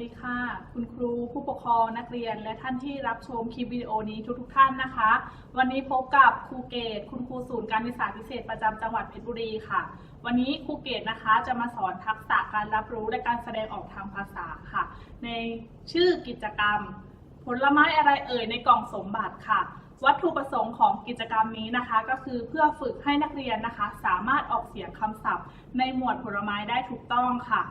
ดีค่ะ คุณครูผู้ปกครองนักเรียน และท่านที่รับชมคลิปวิดีโอนี้ทุกๆท่านนะคะ วันนี้พบกับครูเกต คุณครูศูนย์การศึกษาพิเศษประจำจังหวัดเพชรบุรีค่ะ วันนี้ครูเกตนะคะจะมาสอนทักษะการรับรู้และการแสดงออกทางภาษาค่ะ ในชื่อกิจกรรม ผลไม้อะไรเอ่ยในกล่องสมบัติค่ะวัตถุประสงค์ของกิจกรรมนี้นะคะ ก็คือเพื่อฝึกให้นักเรียนนะคะ สามารถออกเสียงคำศัพท์ ในหมวดผลไม้ได้ถูกต้องค่ะ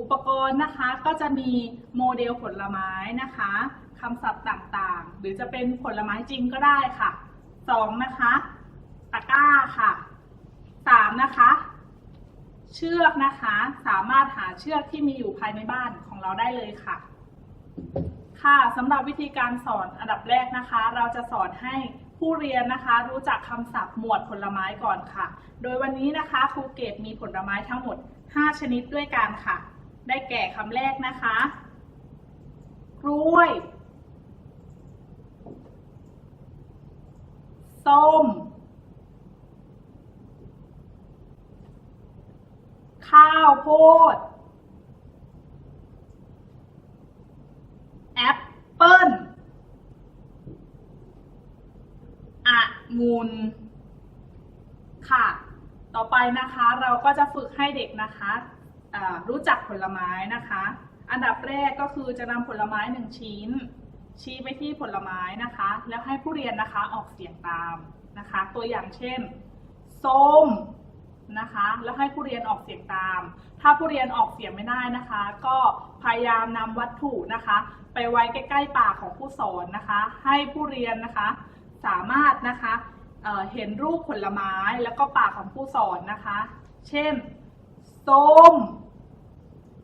อุปกรณ์นะคะก็จะมีโมเดลผลไม้นะคะคำศัพท์ต่างๆ หรือจะเป็นผลไม้จริงก็ได้ค่ะสองนะคะตะกร้าค่ะสามนะคะเชือกนะคะสามารถหาเชือกที่มีอยู่ภายในบ้านของเราได้เลยค่ะ ค่ะสำหรับวิธีการสอนอันดับแรกนะคะ เราจะสอนให้ผู้เรียนนะคะ รู้จักคำศัพท์หมวดผลไม้ก่อนค่ะ โดยวันนี้นะคะครูเกตมีผลไม้ทั้งหมด 5 ชนิดด้วยกันค่ะ ได้แก่คำแรกนะคะ กล้วย ส้ม ข้าวโพด แอปเปิ้ลองุนค่ะ ต่อไปนะคะเราก็จะฝึกให้เด็กนะคะ รู้จักผลไม้นะคะ อันดับแรกก็คือจะนำผลไม้หนึ่งชิ้น ชี้ไปที่ผลไม้นะคะ แล้วให้ผู้เรียนนะคะออกเสียงตามนะคะ ตัวอย่างเช่นส้มนะคะ แล้วให้ผู้เรียนออกเสียงตาม ถ้าผู้เรียนออกเสียงไม่ได้นะคะ ก็พยายามนำวัตถุนะคะ ไปไว้ใกล้ๆปากของผู้สอนนะคะ ให้ผู้เรียนนะคะ สามารถนะคะเเห็นรูปผลไม้แล้วก็ปากของผู้สอนนะคะ เช่นส้ม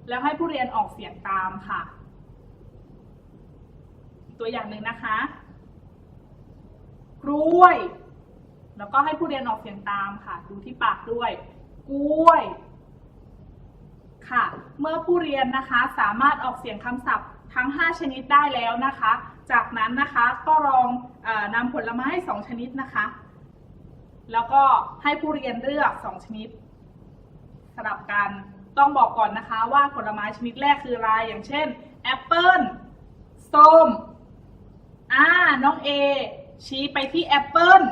แล้วให้ผู้เรียนออกเสียงตามค่ะ ตัวอย่างหนึ่งนะคะ กล้วย แล้วก็ให้ผู้เรียนออกเสียงตามค่ะ ดูที่ปากด้วย กล้วย ค่ะ เมื่อผู้เรียนนะคะสามารถออกเสียงคำศัพท์ทั้ง 5 ชนิดได้แล้วนะคะ จากนั้นนะคะก็ลองอนำผลไม้ 2 ชนิดนะคะ แล้วก็ให้ผู้เรียนเลือก 2 ชนิดสลับกัน ต้องบอกก่อนนะคะว่าผลไม้ชนิดแรกคืออะไร อย่างเช่นแอปเปิ้ลส้มอ่าน้องเอชี้ไปที่แอปเปิ้ล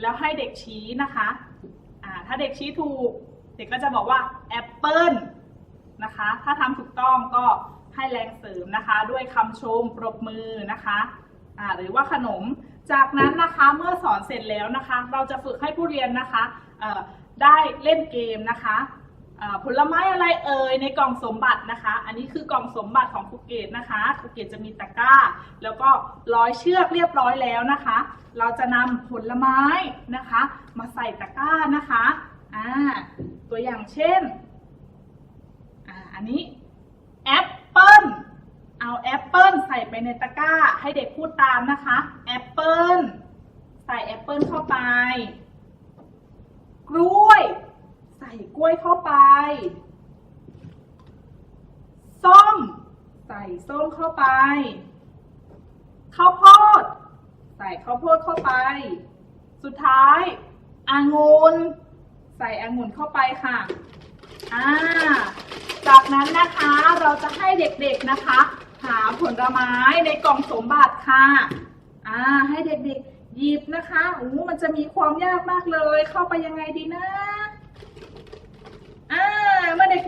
แล้วให้เด็กชี้นะคะอ่าถ้าเด็กชี้ถูก เด็กก็จะบอกว่าแอปเปิ้ลนะคะ ถ้าทำถูกต้องก็ให้แรงเสริมนะคะ ด้วยคำชมปรบมือนะคะอ่าหรือว่าขนม จากนั้นนะคะเมื่อสอนเสร็จแล้วนะคะ เราจะฝึกให้ผู้เรียนนะคะได้เล่นเกมนะคะ ผลไม้อะไรเอ่ยในกล่องสมบัตินะคะ อันนี้คือกล่องสมบัติของครูเก็ตนะคะครูเก็ตจะมีตะกร้า แล้วก็ร้อยเชือกเรียบร้อยแล้วนะคะ เราจะนำผลไม้นะคะ มาใส่ตะกร้านะคะอ่าตัวอย่างเช่นอ่าอันนี้แอปเปิ้ลเอาแอปเปิ้ลใส่ไปในตะกร้า ให้เด็กพูดตามนะคะแอปเปิ้ลใส่แอปเปิ้ลเข้าไปกล้ วยใส่กล้วยเข้าไป ส้ม ใส่ส้มเข้าไป ข้าวโพด ใส่ข้าวโพดเข้าไป สุดท้ายองุ่นใส่องุ่นเข้าไปค่ะ อ่า จากนั้นนะคะเราจะให้เด็กๆนะคะ หาผลไม้ในกล่องสมบัติค่ะ อ่า ให้เด็กๆหยิบนะคะโอ้มันจะมีความยากมากเลย เข้าไปยังไงดีนะ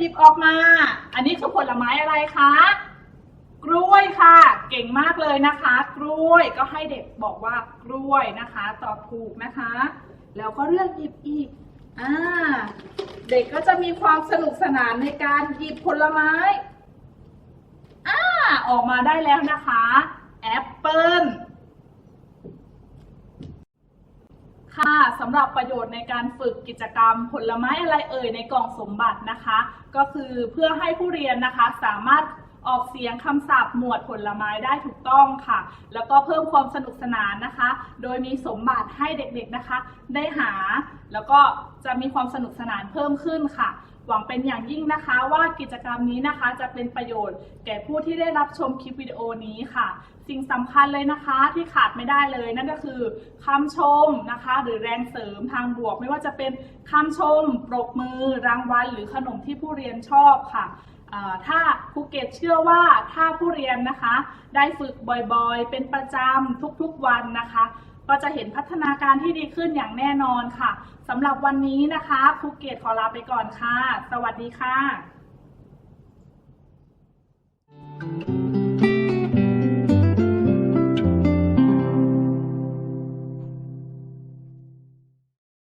หยิบออกมา อันนี้คือผลไม้อะไรคะ กล้วยค่ะ เก่งมากเลยนะคะ กล้วยก็ให้เด็กบอกว่ากล้วยนะคะ ตอบถูกนะคะ แล้วก็เลือกหยิบอีกอ่าเด็กก็จะมีความสนุกสนานในการหยิบผลไม้อ่าออกมาได้แล้วนะคะแอปเปิลค่ะ สำหรับประโยชน์ในการฝึกกิจกรรม ผลไม้อะไรเอ่ยในกล่องสมบัตินะคะ ก็คือเพื่อให้ผู้เรียนนะคะสามารถ ออกเสียงคำศัพท์หมวดผลไม้ได้ถูกต้องค่ะ แล้วก็เพิ่มความสนุกสนานนะคะ โดยมีสมบัติให้เด็กๆนะคะ ได้หา แล้วก็จะมีความสนุกสนานเพิ่มขึ้นค่ะ หวังเป็นอย่างยิ่งนะคะ ว่ากิจกรรมนี้นะคะ จะเป็นประโยชน์ แก่ผู้ที่ได้รับชมคลิปวิดีโอนี้ค่ะ สิ่งสำคัญเลยนะคะที่ขาดไม่ได้เลย นั่นก็คือคำชมนะคะ หรือแรงเสริมทางบวก ไม่ว่าจะเป็นคำชม ปรบมือ รางวัล หรือขนมที่ผู้เรียนชอบค่ะ ถ้าครูเกตเชื่อว่าถ้าผู้เรียนนะคะ ได้ฝึกบ่อยๆ เป็นประจำทุกๆวันนะคะ ก็จะเห็นพัฒนาการที่ดีขึ้นอย่างแน่นอนค่ะสำหรับวันนี้นะคะครูเกตขอลาไปก่อนค่ะ สวัสดีค่ะ